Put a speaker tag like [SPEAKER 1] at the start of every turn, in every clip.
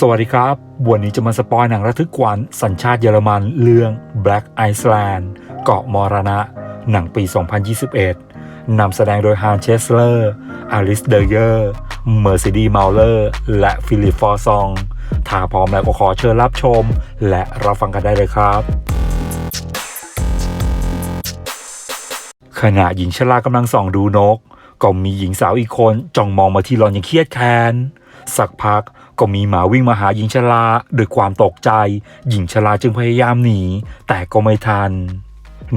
[SPEAKER 1] สวัสดีครับ วันนี้จะมาสปอยหนังระทึกขวัญสัญชาติเยอรมันเรื่อง Black Iceland เกาะมรณะ หนังปี 2021 นำแสดงโดยฮานเชสเลอร์อลิสเดเยอร์เมอร์ซิดีมาเลอร์ และฟิลิปฟอร์ซอง ถ้าพร้อมแล้วก็ขอเชิญรับชม และรับฟังกันได้เลยครับ ขณะหญิงชรากำลังส่องดูนก ก็มีหญิงสาวอีกคนจ้องมองมาที่หลอนอย่างเครียดแค้น สักพักก็มีหมาวิ่งมาหาหญิงชราด้วยความตกใจ หญิงชราจึงพยายามหนี แต่ก็ไม่ทัน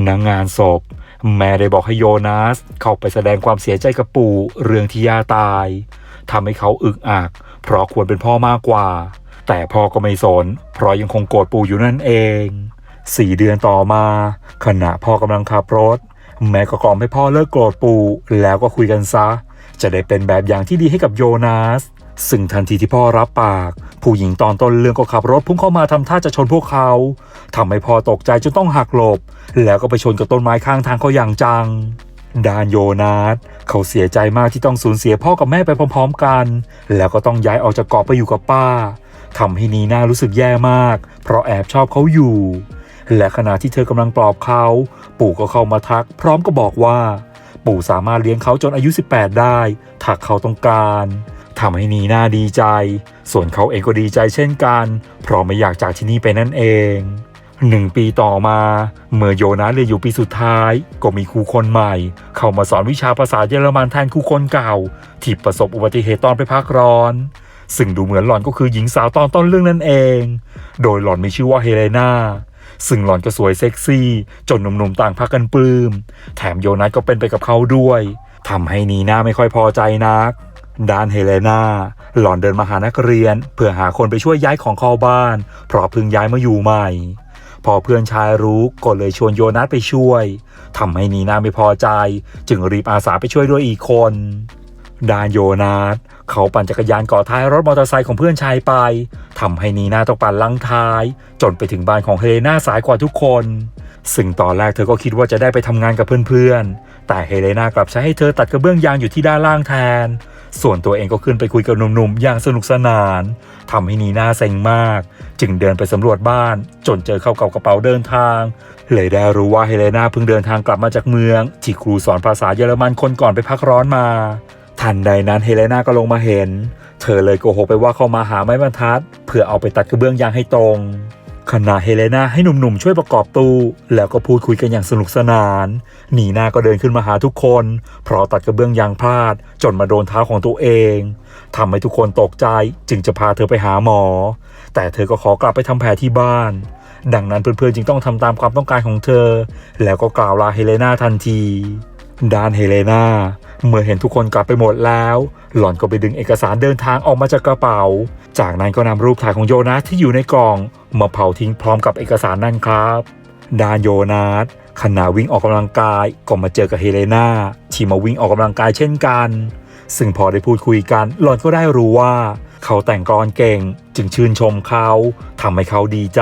[SPEAKER 1] นางงานศพ แม่ได้บอกให้โยนาส เข้าไปแสดงความเสียใจกับปู่เรื่องที่ย่าตายทำให้เขาอึกอัก เพราะควรเป็นพ่อมากกว่า แต่พ่อก็ไม่สน เพราะยังคงโกรธปู่อยู่นั่นเองสี่เดือนต่อมา ขณะพ่อกำลังขับรถ แม่ก็กล่อมให้พ่อเลิกโกรธปู่แล้วก็คุยกันซะ จะได้เป็นแบบอย่างที่ดีให้กับโยนาส ซึ่งทันทีที่พ่อรับปาก ผู้หญิงตอนต้นเรื่องก็ขับรถพุ่งเข้ามาทำท่าจะชนพวกเขาทำให้พ่อตกใจจนต้องหักหลบ แล้วก็ไปชนกับต้นไม้ข้างทางเขาอย่างจังดานโยนาสเขาเสียใจมากที่ต้องสูญเสียพ่อกับแม่ไปพร้อม ๆ กัน แล้วก็ต้องย้ายออกจากเกาะไปอยู่กับป้าทำให้นีน่ารู้สึกแย่มาก เพราะแอบชอบเขาอยู่ และขณะที่เธอกำลังปลอบเขา ปู่ก็เข้ามาทัก พร้อมก็บอกว่า ปู่สามารถเลี้ยงเขาจนอายุ 18 ได้ถ้าเขาต้องการ ทำให้นีน่าดีใจ ส่วนเขาเองก็ดีใจเช่นกัน เพราะไม่อยากจากที่นี่ไปนั่นเองหนึ่งปีต่อมา เมื่อโยนาเรียนอยู่ปีสุดท้าย ก็มีครูคนใหม่ เข้ามาสอนวิชาภาษาเยอรมันแทนครูคนเก่า ที่ประสบอุบัติเหตุตอนไปพักร้อน ซึ่งดูเหมือนหล่อนก็คือหญิงสาวตอนต้นเรื่องนั่นเอง โดยหล่อนมีชื่อว่าเฮเลนาซึ่งหล่อนก็สวยเซ็กซี่ จนหนุ่มๆต่างพากันปลื้ม แถมโยนัสก็เป็นไปกับเขาด้วยทำให้นีน่าไม่ค่อยพอใจนัก ด้านเฮเลนาหล่อนเดินมาหานักเรียน เพื่อหาคนไปช่วยย้ายของเข้าบ้าน เพราะเพิ่งย้ายมาอยู่ใหม่ พอเพื่อนชายรู้ก็เลยชวนโยนัสไปช่วยทำให้นีนาไม่พอใจ จึงรีบอาสาไปช่วยด้วยอีกคนด้านโยนาสเขาปั่นจักรยานเกาะท้ายรถมอเตอร์ไซค์ของเพื่อนชายไปทำให้นีนาต้องปั่นลังท้าย จนไปถึงบ้านของเฮเลนาสายกว่าทุกคน ซึ่งตอนแรกเธอก็คิดว่าจะได้ไปทำงานกับเพื่อนๆ แต่เฮเลนากลับใช้ให้เธอตัดกระเบื้องยางอยู่ที่ด้านล่างแทน ส่วนตัวเองก็ขึ้นไปคุยกับหนุ่มๆ อย่างสนุกสนานทำให้นีน่าเซ็งมาก จึงเดินไปสำรวจบ้าน จนเจอเข้ากับกระเป๋าเดินทาง เลยได้รู้ว่าเฮเลนาเพิ่งเดินทางกลับมาจากเมือง ที่ครูสอนภาษาเยอรมันคนก่อนไปพักร้อนมา ทันใดนั้นเฮเลนาก็ลงมาเห็น เธอเลยโกหกไปว่าเข้ามาหาไม้บรรทัด เพื่อเอาไปตัดกระเบื้องยางให้ตรง ขณะเฮเลนาให้หนุ่มๆช่วยประกอบตู้ แล้วก็พูดคุยกันอย่างสนุกสนานนีน่าก็เดินขึ้นมาหาทุกคน เพราะตัดกระเบื้องยางพลาด จนมาโดนเท้าของตัวเองทำให้ทุกคนตกใจจึงจะพาเธอไปหาหมอ แต่เธอก็ขอกลับไปทำแผลที่บ้าน ดังนั้นเพื่อนๆจึงต้องทำตามความต้องการของเธอ แล้วก็กล่าวลาเฮเลนาทันทีด้านเฮเลนา เมื่อเห็นทุกคนกลับไปหมดแล้ว หล่อนก็ไปดึงเอกสารเดินทางออกมาจากกระเป๋า จากนั้นก็นำรูปถ่ายของโยนาสที่อยู่ในกล่องมาเผาทิ้งพร้อมกับเอกสารนั่นครับดานโยนาสขณะวิ่งออกกำลังกายก็มาเจอกับเฮเลนาที่มาวิ่งออกกำลังกายเช่นกัน ซึ่งพอได้พูดคุยกัน หล่อนก็ได้รู้ว่า เขาแต่งกลอนเก่งจึงชื่นชมเขาทำให้เขาดีใจ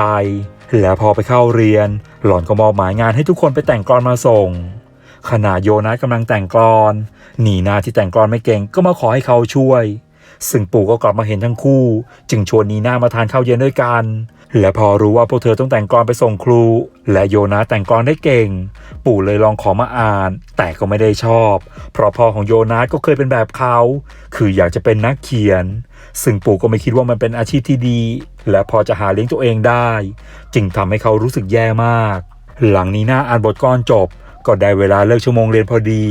[SPEAKER 1] แล้วพอไปเข้าเรียน หล่อนก็มอบหมายงานให้ทุกคนไปแต่งกลอนมาส่ง ขณะโยนัสกำลังแต่งกลอน หนีนาที่แต่งกลอนไม่เก่งก็มาขอให้เขาช่วย ซึ่งปู่ก็กลับมาเห็นทั้งคู่ จึงชวนนีนามาทานข้าวเย็นด้วยกัน และพอรู้ว่าพวกเธอต้องแต่งกลอนไปส่งครู และโยนาแต่งกลอนได้เก่ง ปู่เลยลองขอมาอ่าน แต่ก็ไม่ได้ชอบ เพราะพ่อของโยนาก็เคยเป็นแบบเขา คืออยากจะเป็นนักเขียน ซึ่งปู่ก็ไม่คิดว่ามันเป็นอาชีพที่ดี และพอจะหาเลี้ยงตัวเองได้ จึงทำให้เขารู้สึกแย่มาก หลังนีนาอ่านบทกลอนจบ ก็ได้เวลาเลิกชั่วโมงเรียนพอดี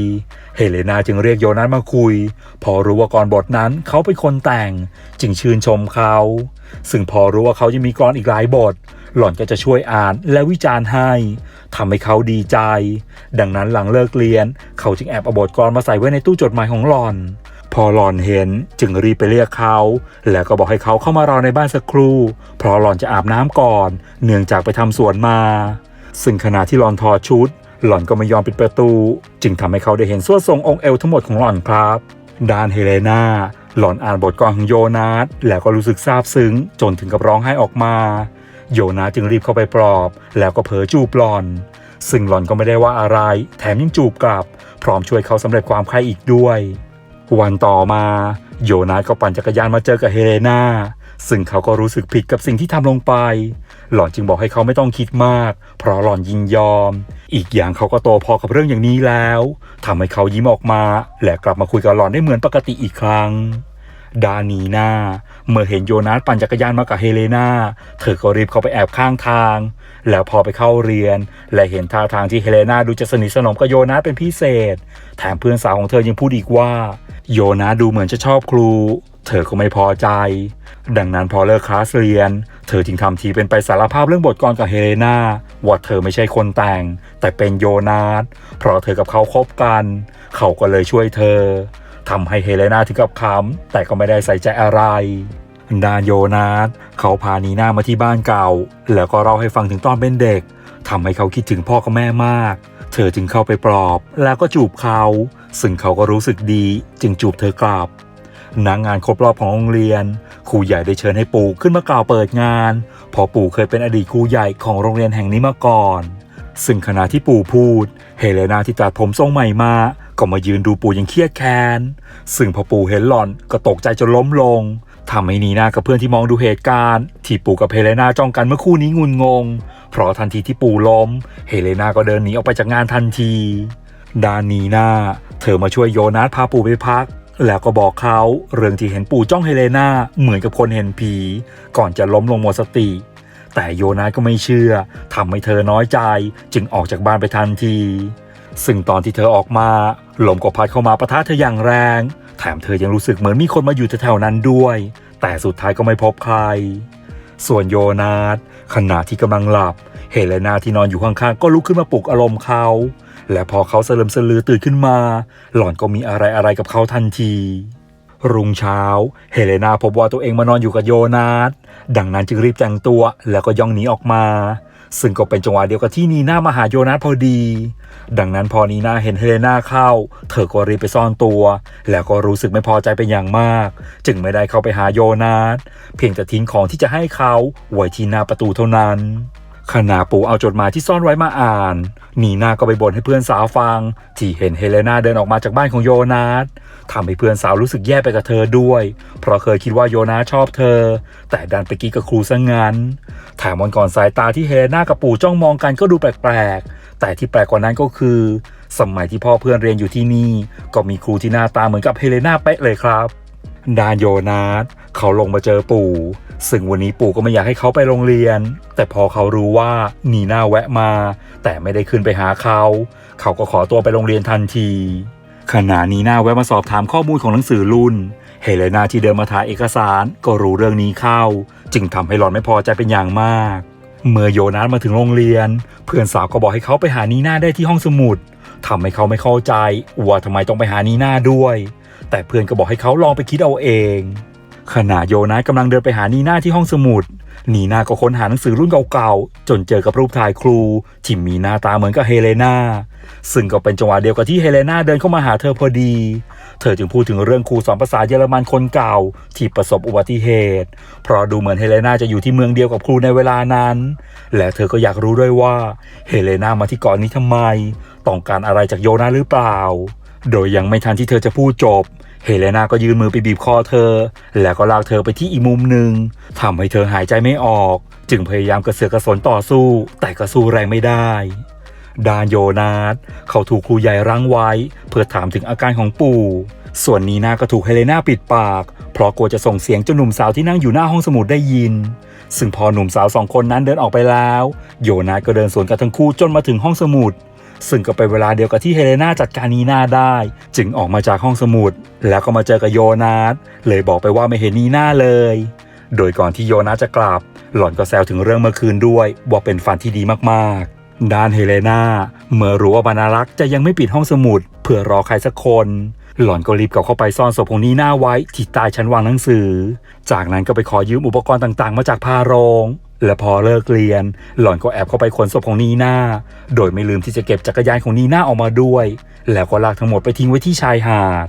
[SPEAKER 1] เฮเลนาจึงเรียกโยนัสมาคุย พอรู้ว่าก่อนบทนั้นเขาเป็นคนแต่ง จึงชื่นชมเขา ซึ่งพอรู้ว่าเขาจะมีกรอนอีกหลายบท หล่อนก็จะช่วยอ่านและวิจารณ์ให้ทำให้เขาดีใจ ดังนั้นหลังเลิกเรียน เขาจึงแอบเอาบทกลอนมาใส่ไว้ในตู้จดหมายของหล่อน พอหล่อนเห็นจึงรีบไปเรียกเขา แล้วก็บอกให้เขาเข้ามารอในบ้านสักครู่ เพราะหล่อนจะอาบน้ำก่อน เนื่องจากไปทำสวนมา ซึ่งขณะที่หล่อนถอดชุด หล่อนก็ไม่ยอมปิดประตู จึงทำให้เขาได้เห็นส่วนทรงองค์เอวทั้งหมดของหล่อนครับด้านเฮเลนาหล่อนอ่านบทกลอนของโยนาสแล้วก็รู้สึกซาบซึ้ง จนถึงกับร้องไห้ออกมา โยนาสจึงรีบเข้าไปปลอบ แล้วก็เผลอจูบหล่อน ซึ่งหล่อนก็ไม่ได้ว่าอะไร แถมยังจูบกลับ พร้อมช่วยเขาสำเร็จความใคร่อีกด้วย วันต่อมา โยนาสก็ปั่นจักรยานมาเจอกับเฮเลนาซึ่งเขาก็รู้สึกผิดกับสิ่งที่ทำลงไป หล่อนจึงบอกให้เขาไม่ต้องคิดมาก เพราะหล่อนยินยอม อีกอย่างเขาก็โตพอกับเรื่องอย่างนี้แล้วทำให้เขายิ้มออกมา และกลับมาคุยกับหล่อนได้เหมือนปกติอีกครั้ง ดานีนาเมื่อเห็นโยนัสปั่นจักรยานมากับเฮเลนาเธอก็รีบเข้าไปแอบข้างทาง แล้วพอไปเข้าเรียน และเห็นท่าทางที่เฮเลนาดูจะสนิทสนมกับโยนัสเป็นพิเศษ แถมเพื่อนสาวของเธอยังพูดอีกว่า โยนัสดูเหมือนจะชอบครู เธอก็ไม่พอใจ ดังนั้นพอเลิกคลาสเรียน เธอจึงทำทีเป็นไปสารภาพเรื่องบทกลกับเฮเลนาว่าเธอไม่ใช่คนแต่ง แต่เป็นโยนัสเพราะเธอกับเขาคบกัน เขาก็เลยช่วยเธอทำให้เฮเลนาถึงกับขำแต่ก็ไม่ได้ใส่ใจอะไรดานโยนาสเขาพานีน่ามาที่บ้านเก่า แล้วก็เล่าให้ฟังถึงตอนเป็นเด็กทำให้เขาคิดถึงพ่อกับแม่มาก เธอจึงเข้าไปปลอบ แล้วก็จูบเขา ซึ่งเขาก็รู้สึกดี จึงจูบเธอกลับ ณงานครบรอบของโรงเรียน ครูใหญ่ได้เชิญให้ปู่ขึ้นมากล่าวเปิดงานเพอปู่เคยเป็นอดีตครูใหญ่ของโรงเรียนแห่งนี้มาก่อน ซึ่งขณะที่ปู่พูด เฮเลนาที่ตัดผมทรงใหม่มาก็มายืนดูปู่ยังเครียดแค้น ซึ่งพอปู่เห็นหล่อนก็ตกใจจนล้มลงทำให้นีนากับเพื่อนที่มองดูเหตุการณ์ ที่ปู่กับเฮเลนาจ้องกันเมื่อคู่นี้งุนงง เพราะทันทีที่ปู่ล้ม เฮเลนาก็เดินหนีออกไปจากงานทันที ดานนีนาเธอมาช่วยโยนัสพาปู่ไปพัก แล้วก็บอกเขาเรื่องที่เห็นปู่จ้องเฮเลนาเหมือนกับคนเห็นผี ก่อนจะล้มลงหมดสติ แต่โยนัสก็ไม่เชื่อทำให้เธอน้อยใจ จึงออกจากบ้านไปทันที ซึ่งตอนที่เธอออกมาลมก็พัดเข้ามาปะทะเธออย่างแรง แถมเธอยังรู้สึกเหมือนมีคนมาอยู่แถวๆนั้นด้วย แต่สุดท้ายก็ไม่พบใคร ส่วนโยนาสขณะที่กำลังหลับเฮเลนาที่นอนอยู่ข้างๆก็ลุกขึ้นมาปลุกอารมณ์เขา และพอเขาเสลืมสลือตื่นขึ้นมา หล่อนก็มีอะไรอะไรกับเขาทันที รุ่งเช้า เฮเลนาพบว่าตัวเองมานอนอยู่กับโยนาสดังนั้นจึงรีบแต่งตัวแล้วก็ย่องหนีออกมา ซึ่งก็เป็นจังหวะเดียวกับที่นีน่ามาหาโยนัสพอดี ดังนั้นพอนีน่าเห็นเฮเลนาเข้า เธอก็รีบไปซ่อนตัว แล้วก็รู้สึกไม่พอใจเป็นอย่างมาก จึงไม่ได้เข้าไปหาโยนาสเพียงแต่ทิ้งของที่จะให้เขาไว้ที่หน้าประตูเท่านั้น ขณะปู่เอาจดหมายที่ซ่อนไว้มาอ่านนีนาก็ไปบ่นให้เพื่อนสาวฟัง ที่เห็นเฮเลนาเดินออกมาจากบ้านของโยนาสทำให้เพื่อนสาวรู้สึกแย่ไปกับเธอด้วย เพราะเคยคิดว่าโยนาสชอบเธอ แต่ดันไปกี้กับครูซะงงั้นแถมวันก่อนสายตาที่เฮเลนากับปู่จ้องมองกันก็ดูแปลกๆ แต่ที่แปลกกว่านั้นก็คือ สมัยที่พ่อเพื่อนเรียนอยู่ที่นี่ ก็มีครูที่หน้าตาเหมือนกับเฮเลนาเป๊ะเลยครับ ดานโยนาสเขาลงมาเจอปู่ ซึ่งวันนี้ปู่ก็ไม่อยากให้เขาไปโรงเรียน แต่พอเขารู้ว่านีน่าแวะมา แต่ไม่ได้ขึ้นไปหาเขา เขาก็ขอตัวไปโรงเรียนทันที ขณะนีน่าแวะมาสอบถามข้อมูลของหนังสือรุ่น เฮเลนาที่เดินมาถ่ายเอกสารก็รู้เรื่องนี้เข้า จึงทำให้หลอนไม่พอใจเป็นอย่างมาก เมื่อโยนัสมาถึงโรงเรียน เพื่อนสาวก็บอกให้เขาไปหานีน่าได้ที่ห้องสมุดทำให้เขาไม่เข้าใจว่าทำไมต้องไปหานีน่าด้วย แต่เพื่อนก็บอกให้เขาลองไปคิดเอาเอง ขณะโยนัสกำลังเดินไปหานีน่าที่ห้องสมุด นีน่าก็ค้นหาหนังสือรุ่นเก่าๆ จนเจอกับรูปถ่ายครูที่มีหน้าตาเหมือนกับเฮเลนาซึ่งก็เป็นจังหวะเดียวกับที่เฮเลนาเดินเข้ามาหาเธอพอดี เธอจึงพูดถึงเรื่องครูสอนภาษาเยอรมันคนเก่าที่ประสบอุบัติเหตุ เพราะดูเหมือนเฮเลนาจะอยู่ที่เมืองเดียวกับครูในเวลานั้น และเธอก็อยากรู้ด้วยว่าเฮเลนามาที่เกาะนนี้ทำไม ต้องการอะไรจากโยนาหรือเปล่า โดยยังไม่ทันที่เธอจะพูดจบ เฮเลนาก็ยืนมือไปบีบคอเธอ แล้วก็ลากเธอไปที่อีกมุมหนึ่งทำให้เธอหายใจไม่ออก จึงพยายามกระเสือกกระสนต่อสู้ แต่ก็สู้แรงไม่ได้ดานโยนาสเขาถูกครูใหญ่รั้งไว้ เพื่อถามถึงอาการของปู่ ส่วนนีนาก็ถูกเฮเลนาปิดปาก เพราะกลัวจะส่งเสียงจนหนุ่มสาวที่นั่งอยู่หน้าห้องสมุดได้ยิน ซึ่งพอหนุ่มสาวสองคนนั้นเดินออกไปแล้ว โยนาสก็เดินสวนกับทั้งคู่จนมาถึงห้องสมุด ซึ่งก็เป็นเวลาเดียวกับที่เฮเลนาจัดการนีนาได้ จึงออกมาจากห้องสมุด แล้วก็มาเจอกับโยนาสเลยบอกไปว่าไม่เห็นนีนาเลย โดยก่อนที่โยนาสจะกลับ หล่อนก็แซวถึงเรื่องเมื่อคืนด้วยว่าเป็นฝันที่ดีมากๆ ด้านเฮเลนาเมื่อรู้ว่าบรรณารักษ์จะยังไม่ปิดห้องสมุด เพื่อรอใครสักคน หล่อนก็รีบกลับเข้าไปซ่อนศพของนีนาไว้ที่ใต้ชั้นวางหนังสือ จากนั้นก็ไปขอยืมอุปกรณ์ต่างๆ มาจากพาโรง และพอเลิกเรียน หล่อนก็แอบเข้าไปขนศพของนีน่า โดยไม่ลืมที่จะเก็บจักรยานของนีน่าออกมาด้วย แล้วก็ลากทั้งหมดไปทิ้งไว้ที่ชายหาด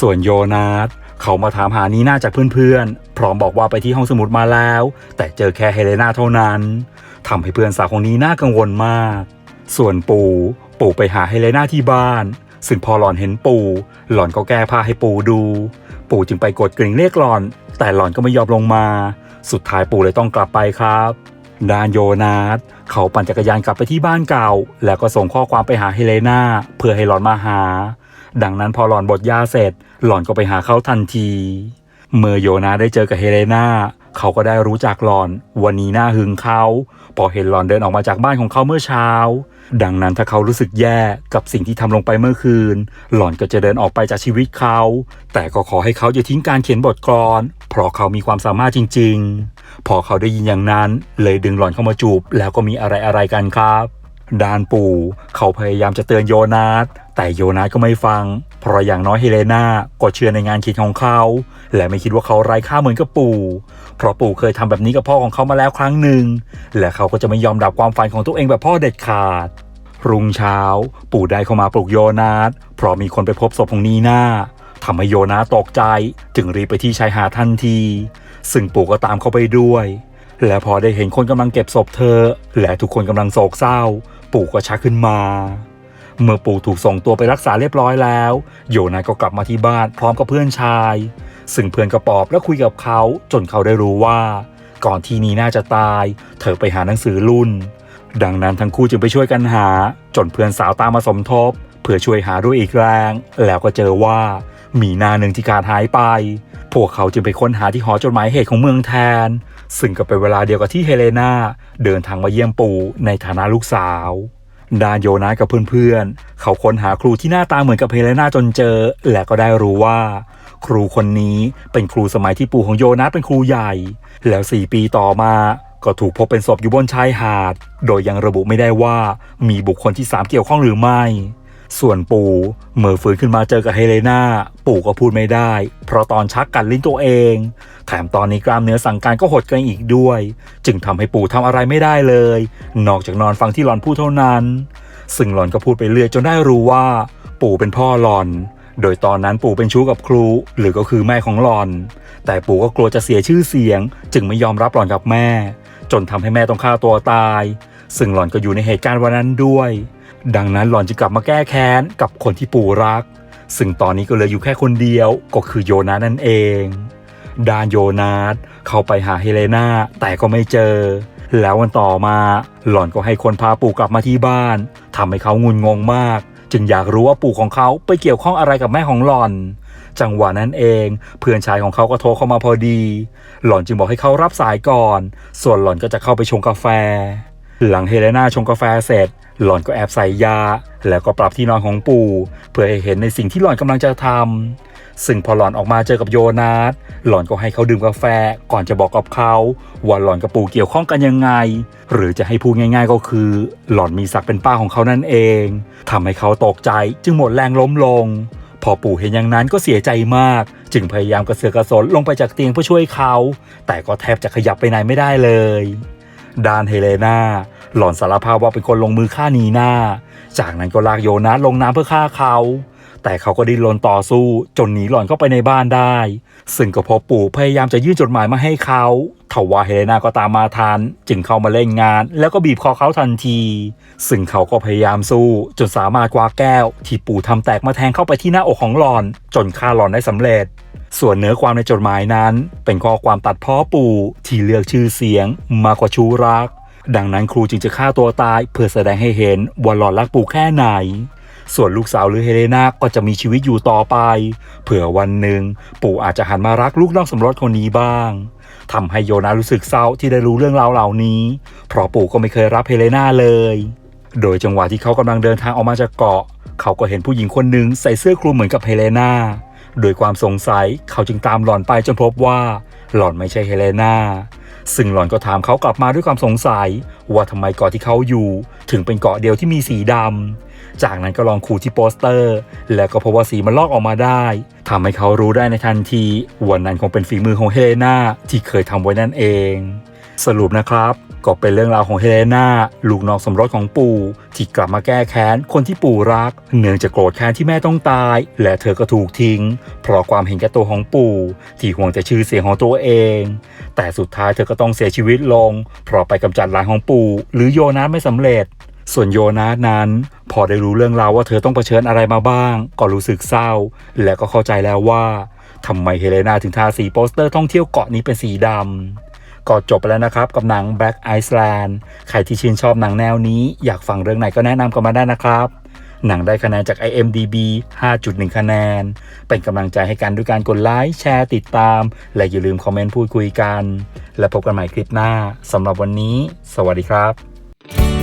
[SPEAKER 1] ส่วนโยนาสเขามาถามหานีน่าจากเพื่อนๆ พร้อมบอกว่าไปที่ห้องสมุดมาแล้ว แต่เจอแค่เฮเลนาเท่านั้นทำให้เพื่อนสาวของนีน่ากังวลมาก ส่วนปู่ ปู่ไปหาเฮเลนาที่บ้าน ซึ่งพอหล่อนเห็นปู่ หล่อนก็แก้ผ้าให้ปู่ดู ปู่จึงไปกดกริ่งเรียกหล่อน แต่หล่อนก็ไม่ยอมลงมา สุดท้ายปู่เลยต้องกลับไปครับด้านโยนาสเขาปั่นจักรยานกลับไปที่บ้านเก่า แล้วก็ส่งข้อความไปหาเฮเลนาเพื่อให้หลอนมาหา ดังนั้นพอหลอนบทยาเสร็จ หลอนก็ไปหาเขาทันที เมื่อโยนาได้เจอกับเฮเลนา เขาก็ได้รู้จักหลอนวันนี้หน้าหึงเขา พอเห็นหลอนเดินออกมาจากบ้านของเขาเมื่อเช้า ดังนั้นถ้าเขารู้สึกแย่กับสิ่งที่ทำลงไปเมื่อคืน หลอนก็จะเดินออกไปจากชีวิตเขา แต่ก็ขอให้เขาอย่าทิ้งการเขียนบทกลอน เพราะเขามีความสามารถจริง ๆ พอเขาได้ยินอย่างนั้น เลยดึงหลอนเข้ามาจูบ แล้วก็มีอะไรอะไรๆกันครับดานปู่เขาพยายามจะเตือนโยนาส แต่โยนาก็ไม่ฟัง เพราะอย่างน้อยเฮเลนาก็เชื่อในงานคิดของเขา และไม่คิดว่าเขาไร้ค่าเหมือนกับปู่ เพราะปู่เคยทำแบบนี้กับพ่อของเขามาแล้วครั้งหนึ่ง และเขาก็จะไม่ยอมดับความฝันของตัวเองแบบพ่อเด็ดขาด รุ่งเช้า ปู่ได้เข้ามาปลุกโยนาสเพราะมีคนไปพบศพของนีนาทำให้โยนาตกใจ จึงรีบไปที่ชายหาดทันที ซึ่งปู่ก็ตามเข้าไปด้วย และพอได้เห็นคนกำลังเก็บศพเธอ และทุกคนกำลังโศกเศร้า ปู่ก็ชักขึ้นมา เมื่อปู่ถูกส่งตัวไปรักษาเรียบร้อยแล้ว โยนาสก็กลับมาที่บ้านพร้อมกับเพื่อนชาย ซึ่งเพื่อนก็ปอบและคุยกับเขาจนเขาได้รู้ว่า ก่อนที่นีน่าจะตาย เธอไปหาหนังสือรุ่น ดังนั้นทั้งคู่จึงไปช่วยกันหา จนเพื่อนสาวตามมาสมทบ เพื่อช่วยหาด้วยอีกแรง แล้วก็เจอว่ามีนาหนึ่งที่ขาดหายไป พวกเขาจึงไปค้นหาที่หอจดหมายเหตุของเมืองแทน ซึ่งก็เป็นเวลาเดียวกับที่เฮเลนาเดินทางมาเยี่ยมปู่ในฐานะลูกสาว ดานโยนากับเพื่อนๆ เขาค้นหาครูที่หน้าตาเหมือนกับเฮเลนาจนเจอ และก็ได้รู้ว่า ครูคนนี้เป็นครูสมัยที่ปู่ของโยนาเป็นครูใหญ่ แล้วสี่ปีต่อมาก็ถูกพบเป็นศพอยู่บนชายหาด โดยยังระบุไม่ได้ว่ามีบุคคลที่สามเกี่ยวข้องหรือไม่ ส่วนปู่เมื่อฟื้นขึ้นมาเจอกับเฮเลนาปู่ก็พูดไม่ได้ เพราะตอนชักกัดลิ้นตัวเอง แถมตอนนี้กล้ามเนื้อสั่งการก็หดกันอีกด้วย จึงทำให้ปู่ทำอะไรไม่ได้เลย นอกจากนอนฟังที่หลอนพูดเท่านั้น ซึ่งหลอนก็พูดไปเรื่อยจนได้รู้ว่า ปู่เป็นพ่อหลอน โดยตอนนั้นปู่เป็นชู้กับครู หรือก็คือแม่ของหลอน แต่ปู่ก็กลัวจะเสียชื่อเสียง จึงไม่ยอมรับหลอนกับแม่ จนทำให้แม่ต้องฆ่าตัวตาย ซึ่งหลอนก็อยู่ในเหตุการณ์วันนั้นด้วย ดังนั้นหลอนจึงกลับมาแก้แค้นกับคนที่ปู่รัก ซึ่งตอนนี้ก็เหลืออยู่แค่คนเดียวก็คือโยนาสนั่นเองดานโยนาสเข้าไปหาเฮเลนาแต่ก็ไม่เจอ แล้ววันต่อมาหล่อนก็ให้คนพาปู่กลับมาที่บ้านทำให้เขางุนงงมาก จึงอยากรู้ว่าปู่ของเขาไปเกี่ยวข้องอะไรกับแม่ของหล่อน จังหวะนั้นเองเพื่อนชายของเขาก็โทรเข้ามาพอดี หล่อนจึงบอกให้เขารับสายก่อน ส่วนหล่อนก็จะเข้าไปชงกาแฟ หลังเฮเลนาชงกาแฟเสร็จ หล่อนก็แอบใส่ยา แล้วก็ปรับที่นอนของปู่ เพื่อให้เห็นในสิ่งที่หล่อนกำลังจะทำซึ่งพอหล่อนออกมาเจอกับโยนาสหล่อนก็ให้เขาดื่มกาแฟก่อนจะบอกกับเขาว่าหล่อนกับปู่เกี่ยวข้องกันยังไง หรือจะให้พูดง่าย ๆ ก็คือ หล่อนมีศักดิ์เป็นป้าของเขานั่นเองทำให้เขาตกใจจึงหมดแรงล้มลง พอปู่เห็นอย่างนั้นก็เสียใจมาก จึงพยายามกระเสือกกระสนลงไปจากเตียงเพื่อช่วยเขา แต่ก็แทบจะขยับไปไหนไม่ได้เลย ดานเฮเลนา หล่อนสารภาพว่าเป็นคนลงมือฆ่านีนาจากนั้นก็ลากโยนาสลงน้ำเพื่อฆ่าเขา แต่เขาก็ดิ้นรนต่อสู้ จนหนีหล่อนเข้าไปในบ้านได้ ซึ่งก็พบปู่พยายามจะยื่นจดหมายมาให้เขาทว่าเฮเลนาก็ตามมาทันจึงเข้ามาเล่นงาน แล้วก็บีบคอเขาทันที ซึ่งเขาก็พยายามสู้จนสามารถคว้าแก้ว ที่ปู่ทำแตกมาแทงเข้าไปที่หน้าอกของหล่อน จนฆ่าหล่อนได้สำเร็จส่วนเนื้อความในจดหมายนั้น เป็นข้อความตัดพ้อปู่ที่เลือกชื่อเสียงมากกว่าชูรัก ดังนั้นครูจึงจะฆ่าตัวตาย เพื่อแสดงให้เห็นว่าหลอนรักปู่แค่ไหน ส่วนลูกสาวหรือเฮเลนาก็จะมีชีวิตอยู่ต่อไป เผื่อวันหนึ่งปู่อาจจะหันมารักลูกนอกสมรสคนนี้บ้างทำให้โยนารู้สึกเศร้าที่ได้รู้เรื่องราวเหล่านี้ เพราะปู่ก็ไม่เคยรับเฮเลนาเลย โดยจังหวะที่เขากำลังเดินทางออกมาจากเกาะ เขาก็เห็นผู้หญิงคนหนึ่งใส่เสื้อคลุมเหมือนกับเฮเลนาโดยความสงสัยเขาจึงตามหล่อนไปจนพบว่า หล่อนไม่ใช่เฮเลนา ซึ่งหล่อนก็ถามเขากลับมาด้วยความสงสัย ว่าทำไมเกาะที่เขาอยู่ ถึงเป็นเกาะเดียวที่มีสีดำ จากนั้นก็ลองขูดที่โปสเตอร์ แล้วก็พบว่าสีมันลอกออกมาได้ทำให้เขารู้ได้ในทันทีวันนั้นคงเป็นฝีมือของเฮเลนาที่เคยทำไว้นั่นเอง สรุปนะครับ ก็เป็นเรื่องราวของเฮเลนาลูกน้อกสมรสของปู่ ที่กลับมาแก้แค้นคนที่ปู่รัก เนื่องจากโกรธแค้นที่แม่ต้องตาย และเธอก็ถูกทิ้ง เพราะความเห็นแก่ตัวของปู่ ที่ห่วงแต่ชื่อเสียงของตัวเอง แต่สุดท้ายเธอก็ต้องเสียชีวิตลง เพราะไปกำจัดหลานของปู่ หรือโยนาสไม่สำเร็จส่วนโยนาสนั้น พอได้รู้เรื่องราวว่าเธอต้องเผชิญอะไรมาบ้าง ก็รู้สึกเศร้า และก็เข้าใจแล้วว่าทำไมเฮเลนาถึงทาสีโปสเตอร์ท่องเที่ยวเกาะนี้เป็นสีดำ ก็จบไปแล้วนะครับ กับหนัง Black Iceland ใครที่ชื่นชอบหนังแนวนี้ อยากฟังเรื่องไหนก็แนะนำกันมาได้นะครับ หนังได้คะแนนจาก IMDB 5.1 คะแนน เป็นกำลังใจให้กันด้วยการกดไลค์แชร์ติดตาม และอย่าลืมคอมเมนต์พูดคุยกัน และพบกันใหม่คลิปหน้าสำหรับวันนี้ สวัสดีครับ